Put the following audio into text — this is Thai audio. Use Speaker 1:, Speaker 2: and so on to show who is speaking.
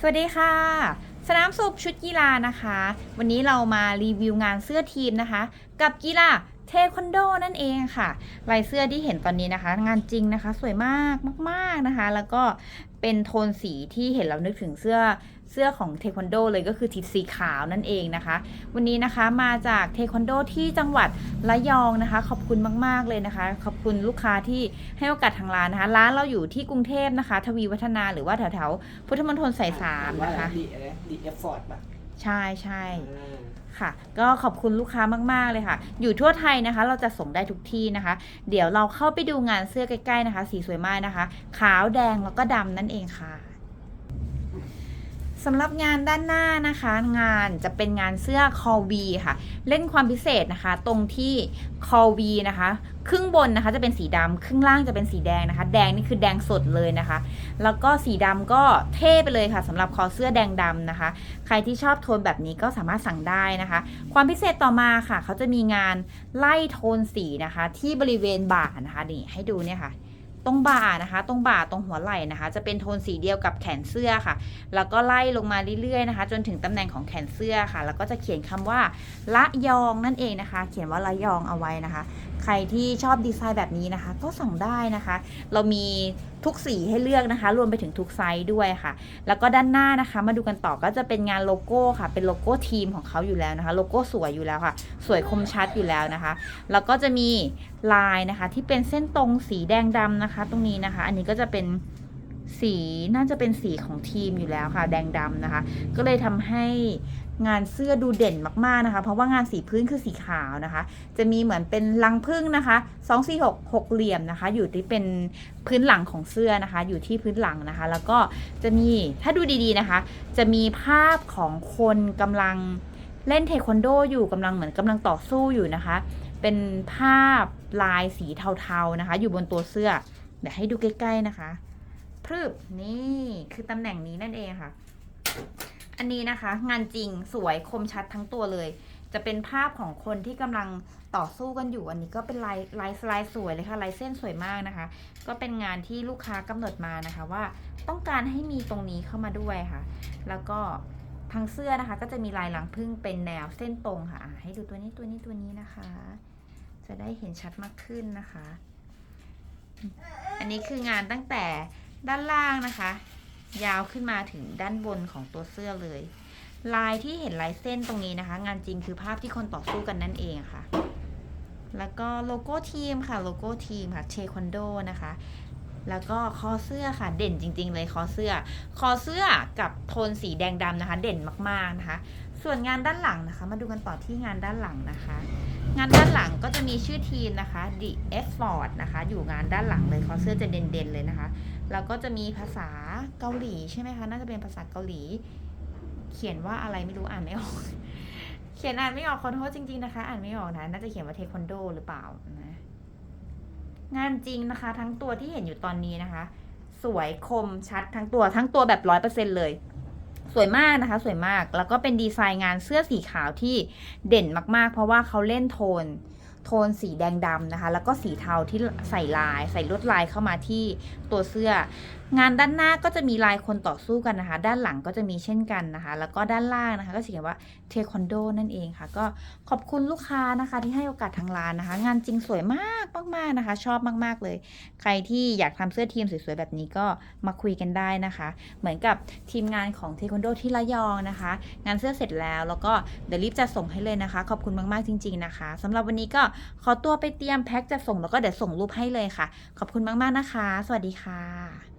Speaker 1: สวัสดีค่ะ สนามสุบชุดกีฬานะคะ วันนี้เรามารีวิวงานเสื้อทีมนะคะ กับกีฬาเทควันโดนั่นเองค่ะลายเสื้อที่เห็นตอนนี้นะคะ งานจริงนะคะ สวยมากมาก ๆนะคะ แล้วก็ เป็นโทนสีที่เห็นเรานึกถึงเสื้อเสื้อของเทควันโดเลยก็คือทิศสีขาวนั่นเองนะคะ วันนี้นะคะมาจากเทควันโดที่จังหวัดระยองนะคะ ขอบคุณมาก ๆ เลยนะคะ ขอบคุณลูกค้าที่ให้โอกาสทางร้านนะคะ ร้านเราอยู่ที่กรุงเทพนะคะ ทวีวัฒนาหรือว่าแถวๆพุทธมณฑลสายสามนะคะ
Speaker 2: ดีอะไรดีเอฟฟอร์ดป่ะ
Speaker 1: ใช่ใช่
Speaker 2: อ่า
Speaker 1: ค่ะ ก็ขอบคุณลูกค้ามากๆเลยค่ะ อยู่ทั่วไทยนะคะ เราจะส่งได้ทุกที่นะคะ เดี๋ยวเราเข้าไปดูงานเสื้อใกล้ๆนะคะ สีสวยมากนะคะ ขาวแดงแล้วก็ดำนั่นเองค่ะ สำหรับงานด้านหน้านะคะ งานจะเป็นงานเสื้อคอวีค่ะ เล่นความพิเศษนะคะ ตรงที่คอวีนะคะ ครึ่งบนนะคะจะเป็นสีดำครึ่งล่างจะเป็นสีแดงนะคะ แดงนี่คือแดงสดเลยนะคะ แล้วก็สีดำก็เท่ไปเลยค่ะสำหรับคอเสื้อแดงดำนะคะ ใครที่ชอบโทนแบบนี้ก็สามารถสั่งได้นะคะ ความพิเศษต่อมาค่ะ เขาจะมีงานไล่โทนสีนะคะ ที่บริเวณบ่านะคะนี่ให้ดูเนี่ยค่ะ ตรงบ่านะคะ ตรงบ่าตรงหัวไหล่นะคะ จะเป็นโทนสีเดียวกับแขนเสื้อค่ะ แล้วก็ไล่ลงมาเรื่อยๆนะคะ จนถึงตำแหน่งของแขนเสื้อค่ะ แล้วก็จะเขียนคำว่าละยองนั่นเองนะคะ เขียนว่าละยองเอาไว้นะคะ ใครที่ชอบดีไซน์แบบนี้นะคะ ก็สั่งได้นะคะ เรามี ทุกสีให้เลือกนะคะ รวมไปถึงทุกไซส์ด้วยค่ะ แล้วก็ด้านหน้านะคะ มาดูกันต่อก็จะเป็นงานโลโก้ค่ะ เป็นโลโก้ทีมของเขาอยู่แล้วนะคะ โลโก้สวยอยู่แล้วค่ะ สวยคมชัดอยู่แล้วนะคะ แล้วก็จะมีลายนะคะที่เป็นเส้นตรงสีแดงดำนะคะ ตรงนี้นะคะ อันนี้ก็จะเป็น สีน่าจะเป็นสีของทีมอยู่แล้วค่ะ แดงดำนะคะ ก็เลยทำให้งานเสื้อดูเด่นมากๆนะคะ เพราะว่างานสีพื้นคือสีขาวนะคะ จะมีเหมือนเป็นรังผึ้งนะคะ2 4 6 6เหลี่ยมนะคะ อยู่ที่เป็นพื้นหลังของเสื้อนะคะ อยู่ที่พื้นหลังนะคะ แล้วก็จะมีถ้าดูดีๆนะคะ จะมีภาพของคนกำลังเล่นเทควันโดอยู่กำลังเหมือนกำลังต่อสู้อยู่นะคะ เป็นภาพลายสีเทาๆนะคะ อยู่บนตัวเสื้อเดี๋ยวให้ดูใกล้ ๆนะคะ พรึบนี่คือตำแหน่งนี้นั่นเองค่ะ อันนี้นะคะ งานจริงสวยคมชัดทั้งตัวเลย จะเป็นภาพของคนที่กำลังต่อสู้กันอยู่ อันนี้ก็เป็นลายลายสไลด์สวยเลยค่ะลายเส้นสวยมากนะคะ ก็เป็นงานที่ลูกค้ากำหนดมานะคะว่าต้องการให้มีตรงนี้เข้ามาด้วยค่ะ แล้วก็ทางเสื้อนะคะ ก็จะมีลายหลังพึ่งเป็นแนวเส้นตรงค่ะอะให้ดูตัวนี้ตัวนี้ตัวนี้นะคะ จะได้เห็นชัดมากขึ้นนะคะ อันนี้คืองานตั้งแต่ ด้านล่างนะคะ ยาวขึ้นมาถึงด้านบนของตัวเสื้อเลย ลายที่เห็นลายเส้นตรงนี้นะคะ งานจริงคือภาพที่คนต่อสู้กันนั่นเองค่ะ แล้วก็โลโก้ทีมค่ะ โลโก้ทีมค่ะเทควันโดนะคะ แล้วก็คอเสื้อค่ะเด่นจริง ๆ เลยคอเสื้อ คอเสื้อกับโทนสีแดงดำนะคะ เด่นมากๆนะคะ ส่วนงานด้านหลังนะคะ มาดูกันต่อที่งานด้านหลังนะคะ งานด้านหลังก็จะมีชื่อทีมนะคะ The Effort นะคะ อยู่งานด้านหลังเลยคอเสื้อจะเด่นๆเลยนะคะ แล้วก็จะมีภาษาเกาหลีใช่ไหมคะน่าจะเป็นภาษาเกาหลี เขียนว่าอะไรไม่รู้อ่านไม่ออก เขียนอ่านไม่ออกขอโทษจริง ๆนะคะ อ่านไม่ออกนะน่าจะเขียนว่าเทควันโดหรือเปล่านะ งานจริงนะคะ ทั้งตัวที่เห็นอยู่ตอนนี้นะคะ สวยคมชัดทั้งตัวทั้งตัวแบบร้อยเปอร์เซ็นเลย สวยมากนะคะ สวยมากแล้วก็เป็นดีไซน์งานเสื้อสีขาวที่เด่นมากๆ เพราะว่าเขาเล่นโทน โทนสีแดงดำนะคะ แล้วก็สีเทาที่ใส่ลาย ใส่ลวดลายเข้ามาที่ตัวเสื้อ งานด้านหน้าก็จะมีลายคนต่อสู้กันนะคะ ด้านหลังก็จะมีเช่นกันนะคะ แล้วก็ด้านล่างนะคะ ก็จะเขียนว่าเทควันโดนั่นเองค่ะ ก็ขอบคุณลูกค้านะคะที่ให้โอกาสทางร้านนะคะ งานจริงสวยมากมากๆนะคะ ชอบมากๆเลย ใครที่อยากทำเสื้อทีมสวยๆแบบนี้ก็มาคุยกันได้นะคะ เหมือนกับทีมงานของเทควันโดที่ระยองนะคะ งานเสื้อเสร็จแล้วแล้วก็เดี๋ยวรีบจะส่งให้เลยนะคะ ขอบคุณมากๆจริง ๆนะคะสำหรับวันนี้ก็ขอตัวไปเตรียมแพ็คจะส่งแล้วก็เดี๋ยวส่งรูปให้เลยค่ะ ขอบคุณมากๆนะคะ สวัสดีค่ะ